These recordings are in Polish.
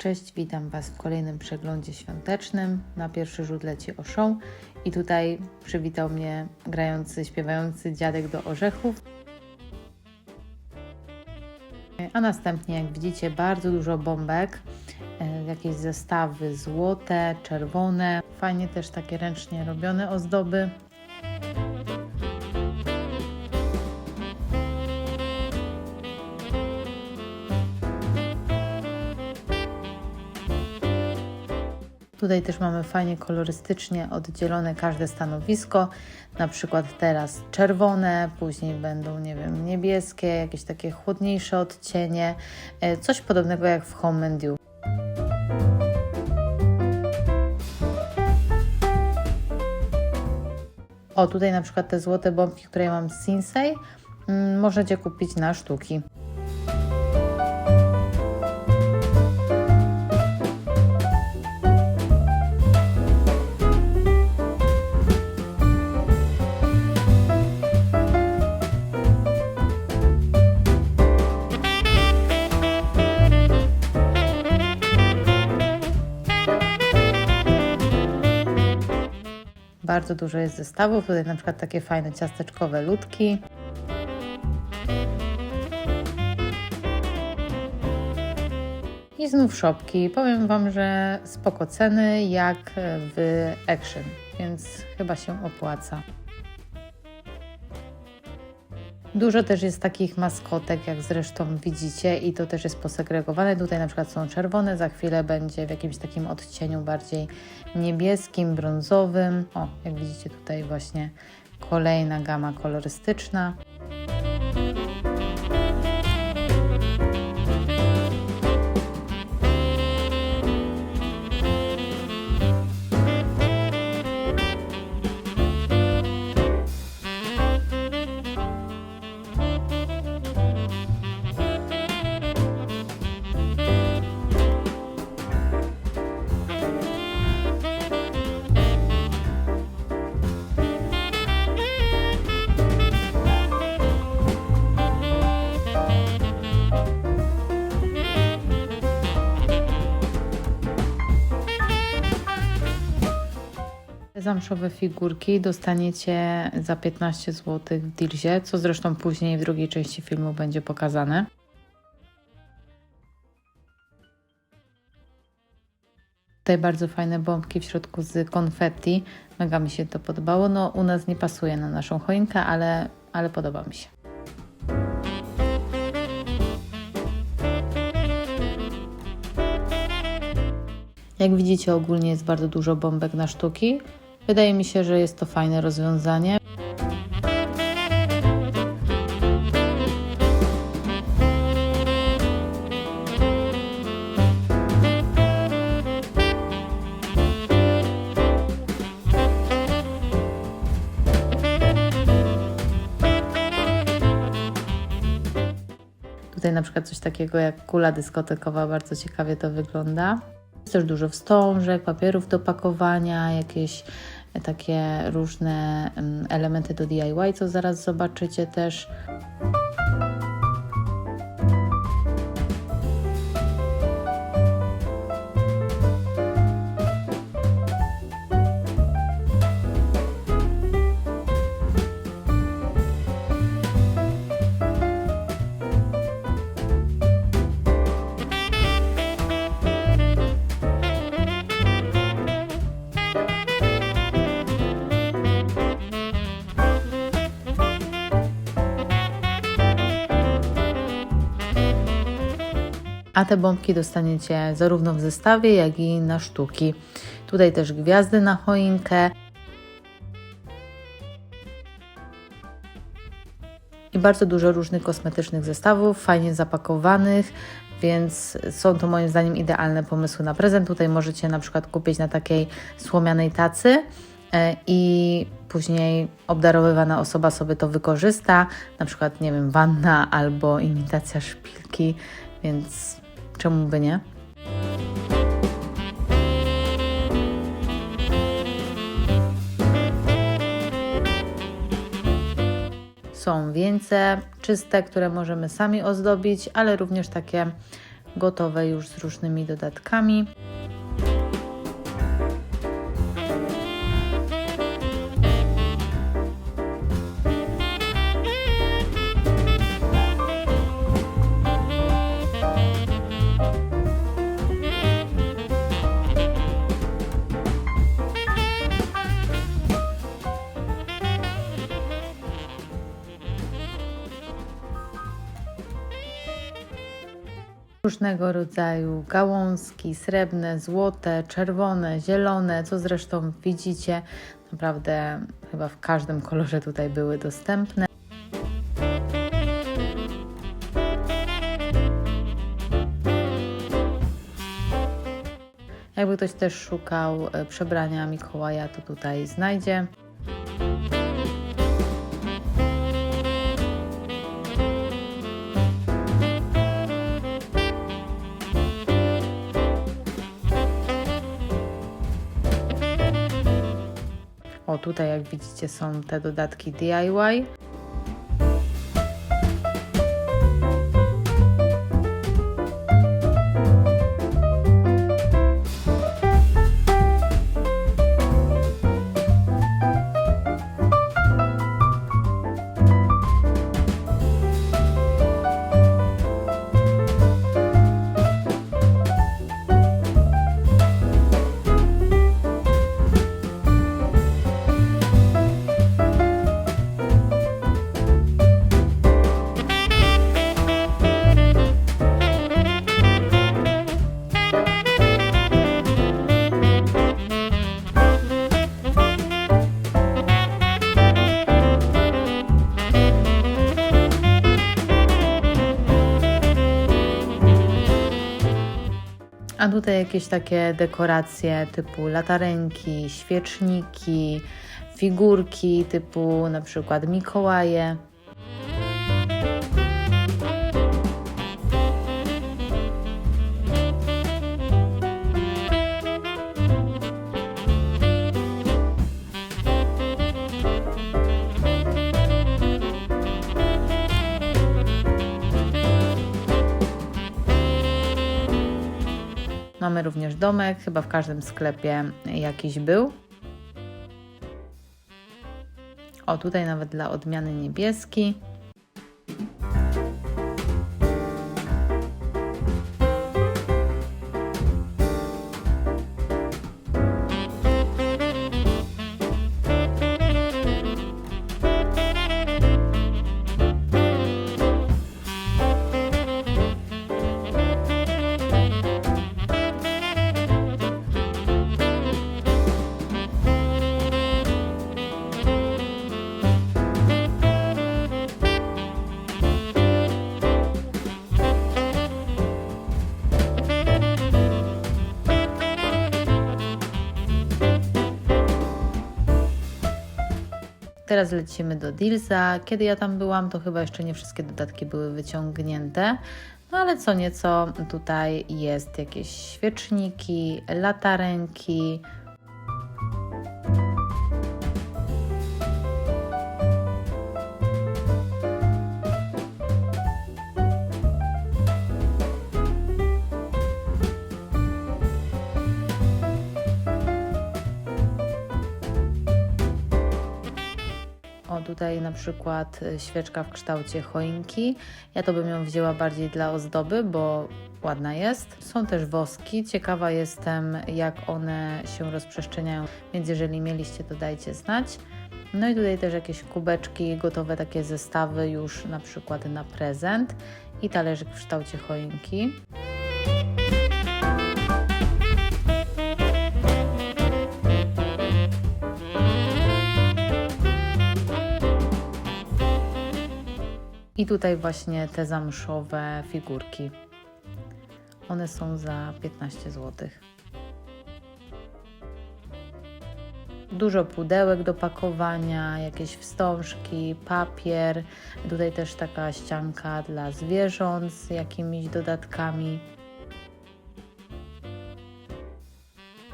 Cześć, witam Was w kolejnym przeglądzie świątecznym. Na pierwszy rzut leci Oszą i tutaj przywitał mnie grający, śpiewający dziadek do orzechów. A następnie, jak widzicie, bardzo dużo bombek, e, jakieś zestawy złote, czerwone, fajnie też takie ręcznie robione ozdoby. Tutaj też mamy fajnie kolorystycznie oddzielone każde stanowisko. Na przykład teraz czerwone, później będą, nie wiem, niebieskie, jakieś takie chłodniejsze odcienie. e, Coś podobnego jak w Home and You. O, tutaj na przykład te złote bombki, które ja mam z Sinsei, mm, możecie kupić na sztuki. Bardzo dużo jest zestawów. Tutaj na przykład takie fajne ciasteczkowe ludki. I znów szopki. Powiem Wam, że spoko ceny jak w Action, więc chyba się opłaca. Dużo też jest takich maskotek, jak zresztą widzicie, i to też jest posegregowane. Tutaj na przykład są czerwone, za chwilę będzie w jakimś takim odcieniu bardziej niebieskim, brązowym. O, jak widzicie tutaj właśnie kolejna gama kolorystyczna. Zamszowe figurki dostaniecie za 15 zł w Dilzie, co zresztą później w drugiej części filmu będzie pokazane. Tutaj bardzo fajne bombki w środku z konfetti. Mega mi się to podobało. No, u nas nie pasuje na naszą choinkę, ale, ale podoba mi się. Jak widzicie, ogólnie jest bardzo dużo bombek na sztuki. Wydaje mi się, że jest to fajne rozwiązanie. Tutaj na przykład coś takiego jak kula dyskotekowa, bardzo ciekawie to wygląda. Jest też dużo wstążek, papierów do pakowania, jakieś takie różne mm, elementy do DIY, co zaraz zobaczycie też. A te bombki dostaniecie zarówno w zestawie, jak i na sztuki. Tutaj też gwiazdy na choinkę. I bardzo dużo różnych kosmetycznych zestawów, fajnie zapakowanych, więc są to moim zdaniem idealne pomysły na prezent. Tutaj możecie na przykład kupić na takiej słomianej tacy e, i później obdarowywana osoba sobie to wykorzysta, na przykład, nie wiem, wanna albo imitacja szpilki, więc czemu by nie? Są wieńce czyste, które możemy sami ozdobić, ale również takie gotowe już z różnymi dodatkami. Różnego rodzaju gałązki srebrne, złote, czerwone, zielone, co zresztą widzicie. Naprawdę chyba w każdym kolorze tutaj były dostępne. Jakby ktoś też szukał e, przebrania Mikołaja, to tutaj znajdzie. O, tutaj jak widzicie są te dodatki DIY. A tutaj jakieś takie dekoracje typu latarenki, świeczniki, figurki typu na przykład Mikołaje. Mamy również domek, chyba w każdym sklepie jakiś był. O, tutaj nawet dla odmiany niebieski. Teraz lecimy do Dealsa. Kiedy ja tam byłam, to chyba jeszcze nie wszystkie dodatki były wyciągnięte. No ale co nieco tutaj jest jakieś świeczniki, latarenki. Tutaj na przykład y, świeczka w kształcie choinki. Ja to bym ją wzięła bardziej dla ozdoby, bo ładna jest. Są też woski. Ciekawa jestem, jak one się rozprzestrzeniają, więc jeżeli mieliście, to dajcie znać. No i tutaj też jakieś kubeczki, gotowe takie zestawy już na przykład na prezent i talerzyk w kształcie choinki. I tutaj właśnie te zamszowe figurki. One są za 15 zł. Dużo pudełek do pakowania, jakieś wstążki, papier. Tutaj też taka ścianka dla zwierząt z jakimiś dodatkami.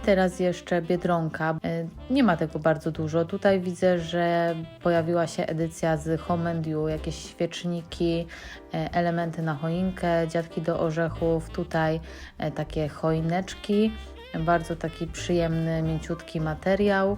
Teraz jeszcze Biedronka. E, Nie ma tego bardzo dużo. Tutaj widzę, że pojawiła się edycja z Home and You, jakieś świeczniki, e, elementy na choinkę, dziadki do orzechów, tutaj e, takie choineczki. Bardzo taki przyjemny, mięciutki materiał.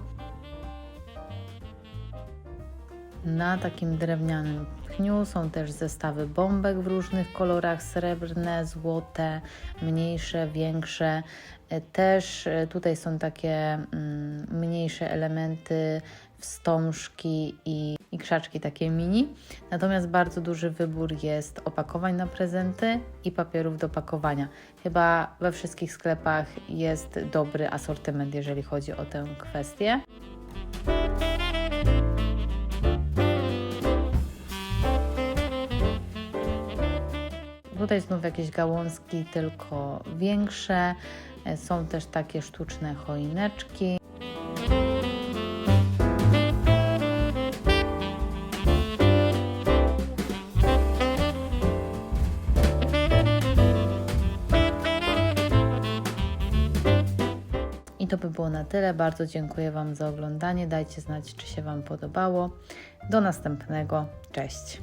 Na takim drewnianym pchniu są też zestawy bombek w różnych kolorach srebrne, złote, mniejsze, większe. E, Też e, tutaj są takie mm, mniejsze elementy, wstążki i, i krzaczki takie mini. Natomiast bardzo duży wybór jest opakowań na prezenty i papierów do pakowania. Chyba we wszystkich sklepach jest dobry asortyment, jeżeli chodzi o tę kwestię. Tutaj znów jakieś gałązki, tylko większe. E, Są też takie sztuczne choineczki. I to by było na tyle. Bardzo dziękuję Wam za oglądanie. Dajcie znać, czy się Wam podobało. Do następnego. Cześć.